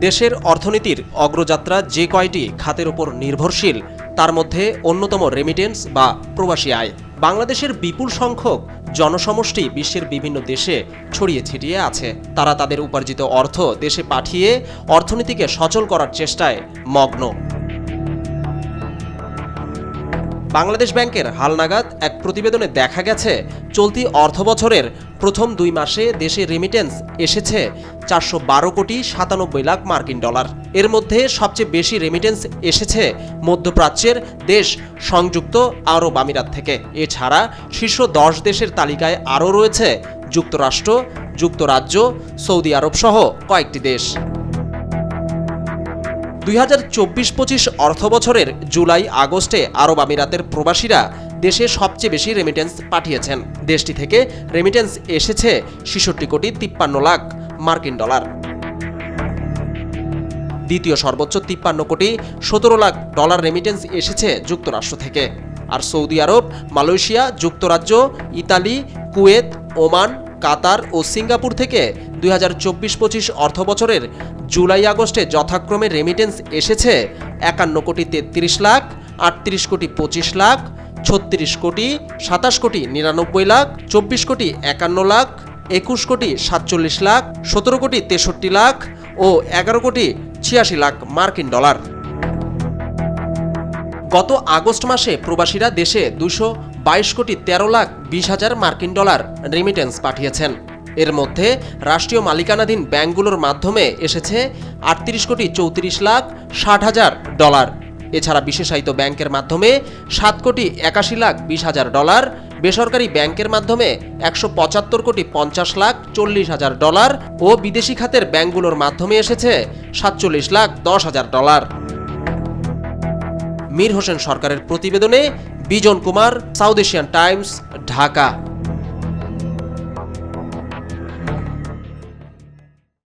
দেশের অর্থনীতির অগ্রযাত্রা যে কয়টি খাতের ওপর নির্ভরশীল, তার মধ্যে অন্যতম রেমিটেন্স বা প্রবাসী আয়। বাংলাদেশের বিপুল সংখ্যক জনসমষ্টি বিশ্বের বিভিন্ন দেশে ছড়িয়ে ছিটিয়ে আছে। তারা তাদের উপার্জিত অর্থ দেশে পাঠিয়ে অর্থনীতিকে সচল করার চেষ্টায় মগ্ন। বাংলাদেশ ব্যাংকের হালনাগাদ এক প্রতিবেদনে দেখা গেছে, চলতি অর্থবছরের প্রথম দুই মাসে দেশে রেমিটেন্স এসেছে চারশো বারো কোটি সাতানব্বই লাখ মার্কিন ডলার। এর মধ্যে সবচেয়ে বেশি রেমিটেন্স এসেছে মধ্যপ্রাচ্যের দেশ সংযুক্ত আরব আমিরাত থেকে। এছাড়া শীর্ষ দশ দেশের তালিকায় আরও রয়েছে যুক্তরাষ্ট্র, যুক্তরাজ্য, সৌদি আরব সহ কয়েকটি দেশ। দুই হাজার চব্বিশ পঁচিশ অর্থ বছরের জুলাই আগস্টে আরব আমিরাতের প্রবাসীরা দেশে সবচেয়ে বেশি রেমিটেন্স পাঠিয়েছেন। দেশটি থেকে রেমিটেন্স এসেছে ছেষট্টি কোটি তিপ্পান্ন লাখ মার্কিন ডলার। দ্বিতীয় সর্বোচ্চ তিপ্পান্ন কোটি সতেরো লাখ ডলার রেমিটেন্স এসেছে যুক্তরাষ্ট্র থেকে। আর সৌদি আরব, মালয়েশিয়া, যুক্তরাজ্য, ইতালি, কুয়েত, ওমান কাতার ও সিঙ্গাপুর থেকে দুই হাজার চব্বিশ পঁচিশ অর্থ বছরের জুলাই আগস্টে যথাক্রমে রেমিটেন্স এসেছে একান্ন কোটি তেত্রিশ লাখ, আটত্রিশ কোটি পঁচিশ লাখ, ছত্রিশ কোটি, সাতাশ কোটি নিরানব্বই লাখ, চব্বিশ কোটি একান্ন লাখ, একুশ কোটি সাতচল্লিশ লাখ, সতেরো কোটি তেষট্টি লাখ ও এগারো কোটি ছিয়াশি লাখ মার্কিন ডলার। গত আগস্ট মাসে প্রবাসীরা দেশে দুশো বাইশ কোটি তেরো লাখ বিশ হাজার মার্কিন ডলার রেমিটেন্স পাঠিয়েছেন। এর মধ্যে রাষ্ট্রীয় মালিকানাধীন ব্যাংকগুলোর মাধ্যমে এসেছে আটত্রিশ কোটি চৌত্রিশ লাখ ষাট হাজার ডলার। এছাড়া বিশেষায়িত ব্যাংকের মাধ্যমে সাত কোটি একাশি লাখ বিশ হাজার ডলার, বেসরকারি ব্যাংকের মাধ্যমে একশো পঁচাত্তর কোটি পঞ্চাশ লাখ চল্লিশ হাজার ডলার ও বিদেশি খাতের ব্যাংকগুলোর মাধ্যমে এসেছে সাতচল্লিশ লাখ দশ হাজার ডলার। মীর হোসেন সরকারের প্রতিবেদনে Bijon Kumar South Asian Times Dhaka.